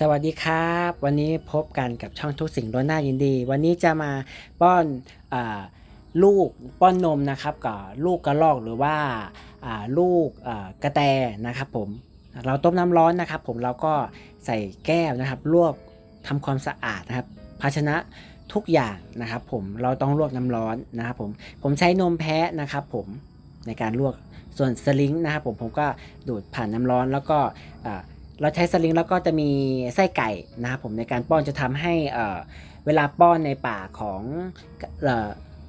สวัสดีครับ วันนี้พบกันกับช่องทุกสิ่งล้วนหน้ายินดี วันนี้จะมาป้อนอลูกป้อนนมนะครับกับลูกกระรอกหรือว่าลูกกระแตนะครับผมเราต้มน้ำร้อนนะครับ ผมเราก็ใส่แก้วนะครับลวกทำความสะอาดนะครับ ภาชนะทุกอย่างนะครับผมเราต้องลวกน้ำร้อนนะครับผมผมใช้นมแพะนะครับผมในการลวกส่วนสลิงนะครับผมผมก็ดูดผ่านน้ำร้อนแล้วก็ เราใช้สลิงแล้วก็จะมีไส้ไก่นะครับผมในการป้อนจะทำให้เวลาป้อนในป่าของอ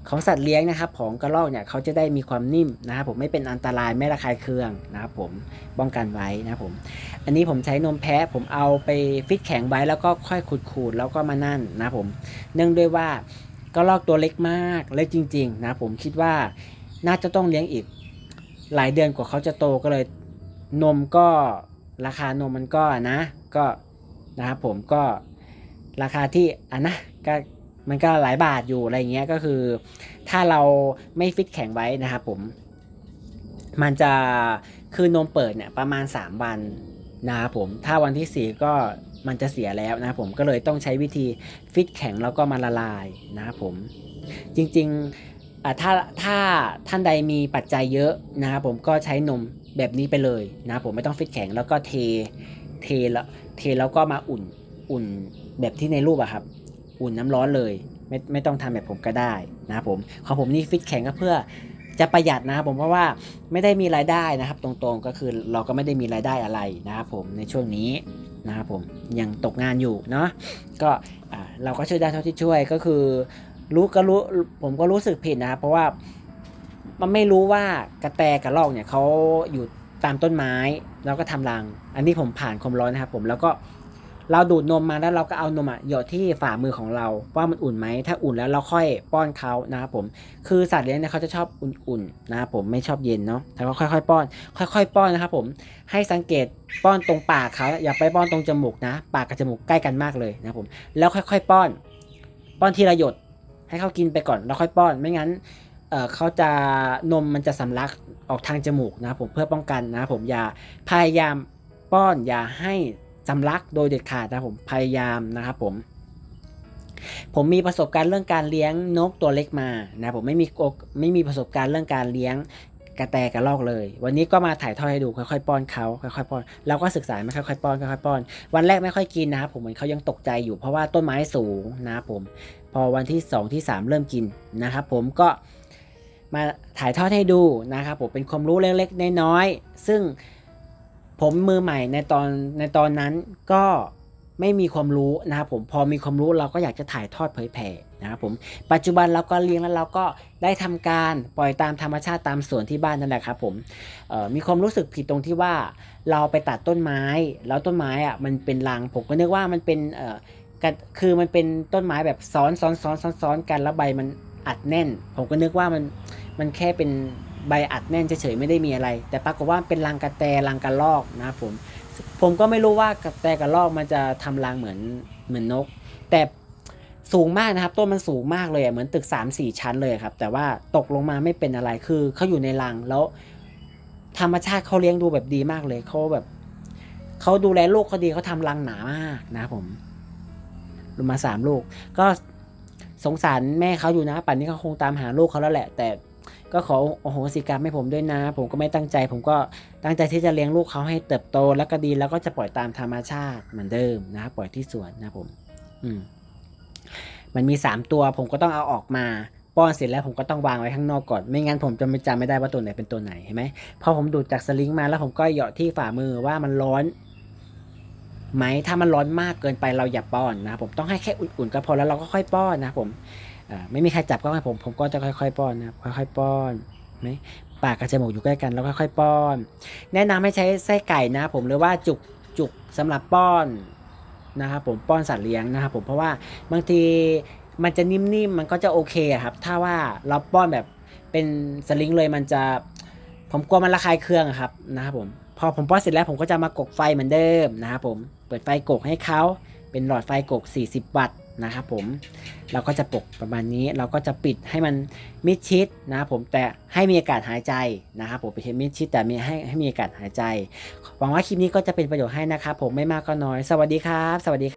ของสัตว์เลี้ยงนะครับ ของกระรอกเนี่ยเขาจะได้มีความนิ่มนะครับผมไม่เป็นอันตรายไม่ระคายเคืองนะครับผมป้องกันไว้นะครับผมอันนี้ผมใช้นมแพะผมเอาไปฟิตแข็งไว้แล้วก็ค่อยขูดๆแล้วก็มานั่นนะครับผมเนื่องด้วยว่ากระรอกตัวเล็กมากเล็กจริง ๆ นะครับผมคิดว่าน่าจะต้องเลี้ยงอีกหลายเดือนกว่าเขาจะโตก็เลยนมก็ ราคานมมันก็นะก็นะครับผมก็ราคาที่อะนะก็มันก็หลายบาทอยู่อะไรเงี้ยก็คือ ถ้าเราไม่ฟิตแข็งไว้นะครับผม มันจะคือนมเปิดเนี่ยประมาณ 3 วันนะครับผมถ้าวันที่ 4 ก็มันจะเสียแล้วนะครับผมก็เลยต้องใช้วิธีฟิตแข็งแล้วก็มาละลายนะครับผม จริงๆอะถ้าถ้าท่านใดมีปัจจัยเยอะนะครับผมก็ใช้นม แบบนี้ไปเลยนะผมไม่ต้องฟิตแข็งแล้วก็เทเทแล้วเทแล้วก็มาอุ่นอุ่นแบบที่ในรูปอะครับ อุ่นน้ำร้อนเลย ไม่ไม่ต้องทำแบบผมก็ได้นะครับผมของผมนี่ฟิตแข็งก็เพื่อจะประหยัดนะครับผมเพราะว่าไม่ได้มีรายได้นะครับ ตรงๆก็คือเราก็ไม่ได้มีรายได้อะไรนะครับผมในช่วงนี้นะครับผมยังตกงานอยู่เนาะก็เราก็ช่วยได้เท่าที่ช่วยก็คือรู้ก็รู้ผมก็รู้สึกผิดนะครับเพราะว่า มันไม่รู้ว่ากระแตกระรอกเนี่ยเขาอยู่ตามต้นไม้ แล้วก็ทำรัง อันนี้ผมผ่านความร้อนนะครับผมแล้วก็เราดูดนมมาแล้วเราก็เอานมอะหยดที่ฝ่ามือของเราว่ามันอุ่นไหมถ้าอุ่นแล้วเราค่อยป้อนเขานะครับผม คือสัตว์เลี้ยงเนี่ยเขาจะชอบอุ่นๆนะครับผมไม่ชอบเย็นเนาะแต่ก็ค่อยๆ ป้อน ค่อย ๆ ป้อนนะครับผมให้สังเกตป้อนตรงปากเขาอย่าไปป้อนตรงจมูกนะ ปากกับจมูกใกล้กันมากเลยนะครับผมแล้วค่อย ๆ ป้อน ป้อนทีละหยดให้เขากินไปก่อนแล้วค่อยป้อน ไม่งั้น เขาจะนมมันจะสำลักออกทางจมูกนะครับผมเพื่อป้องกันนะครับผมอย่าพยายามป้อนอย่าให้สำลักโดยเด็ดขาดนะครับผมพยายามนะครับผมผมมีประสบการณ์เรื่องการเลี้ยงนกตัวเล็กมานะผมไม่มีกไม่มีประสบการณ์เรื่องการเลี้ยงกระแตกระรอกเลย วันนี้ก็มาถ่ายทอดให้ดูค่อยๆป้อนเขาค่อยๆป้อนเราก็ศึกษาไม่ค่อยๆป้อนค่อยๆป้อน วันแรกไม่ค่อยกินนะครับผมเหมือนเขายังตกใจอยู่เพราะว่าต้นไม้สูงนะครับผม พอวันที่ 2 ที่ 3 เริ่มกินนะครับผมก็ มาถ่ายทอดให้ดูนะครับผมเป็นความรู้เล็กๆน้อยๆซึ่งผมมือใหม่ในตอนในตอนนั้นก็ไม่มีความรู้นะครับผมพอมีความรู้เราก็อยากจะถ่ายทอดเผยแผ่นะครับผมปัจจุบันเราก็เลี้ยงแล้วเราก็ได้ทำการปล่อยตามธรรมชาติตามสวนที่บ้านนั่นแหละครับผมมีความรู้สึกผิดตรงที่ว่าเราไปตัดต้นไม้ แล้วต้นไม้อะมันเป็นรังผมก็นึกว่ามันเป็นเออกันคือมันเป็นต้นไม้แบบซ้อนซ้อนซ้อนซ้อนซ้อนกันแล้วใบมันอัดแน่น ผมก็นึกว่ามัน มันแค่เป็นใบอัดแน่นเฉยๆไม่ได้มีอะไร แต่ปรากฏว่าเป็นรังกระแตรังกระรอกนะครับผมผมก็ไม่รู้ว่ากระแตกระรอกมันจะทำรังเหมือนเหมือนนก แต่สูงมากนะครับ ต้นมันสูงมากเลยเหมือนตึก3ามสี่ชั้นเลยครับ แต่ว่าตกลงมาไม่เป็นอะไรคือเขาอยู่ในรังแล้ว ธรรมชาติเขาเลี้ยงดูแบบดีมากเลยเขาแบบเขาดูแลลูกเขาดีเขาทำรังหนามากนะผมลงมาสามลูก ก็สงสารแม่เขาอยู่นะป่านนี้เขาคงตามหาลูกเขาแล้วแหละ แต่ ก็ขอโอโหสิกรรมให้ผมด้วยนะ ผมก็ไม่ตั้งใจ ผมก็ตั้งใจที่จะเลี้ยงลูกเขาให้เติบโตแล้วก็ดีแล้วก็จะปล่อยตามธรรมชาติเหมือนเดิมนะครับปล่อยที่สวนนะผม อืม มันมีสามตัว ผมก็ต้องเอาออกมาป้อนเสร็จแล้วผมก็ต้องวางไว้ข้างนอกก่อน ไม่งั้นผมจะไม่จำไม่ได้ว่าตัวไหนเป็นตัวไหนเห็นไหมพอผมดูดจากสลิงมาแล้วผมก็เหยาะที่ฝ่ามือว่ามันร้อนไหมถ้ามันร้อนมากเกินไปเราอย่าป้อนนะครับผมต้องให้แค่อุ่นๆก็พอแล้วเราก็ค่อยป้อนนะครับผม ไม่มีใครจับก็ให้ผมผมก็จะค่อยๆป้อนนะครับค่อยๆป้อนไหมปากกับจมูกอยู่ใกล้กันแล้วค่อยๆป้อน แนะนำให้ใช้ไส้ไก่นะผมหรือว่าจุกจุกสำหรับป้อนนะครับผมป้อนสัตว์เลี้ยงนะครับผมเพราะว่าบางทีมันจะนิ่มๆมันก็จะโอเคครับ ถ้าว่าเราป้อนแบบเป็นสลิงเลยมันจะ ผมกลัวมันระคายเคืองครับนะครับผมพอผมป้อนเสร็จแล้วผมก็จะมากกไฟเหมือนเดิมนะครับผมเปิดไฟกกให้เขา เป็นหลอดไฟกก 40 วัตต์นะครับผมเราก็จะปกประมาณนี้เราก็จะปิดให้มันมิดชิดนะครับผมแต่ให้มีอากาศหายใจนะครับผมเป็นมิดชิดแต่มีให้ให้มีอากาศหายใจหวังว่าคลิปนี้ก็จะเป็นประโยชน์ให้นะครับผมไม่มากก็น้อย สวัสดีครับ สวัสดี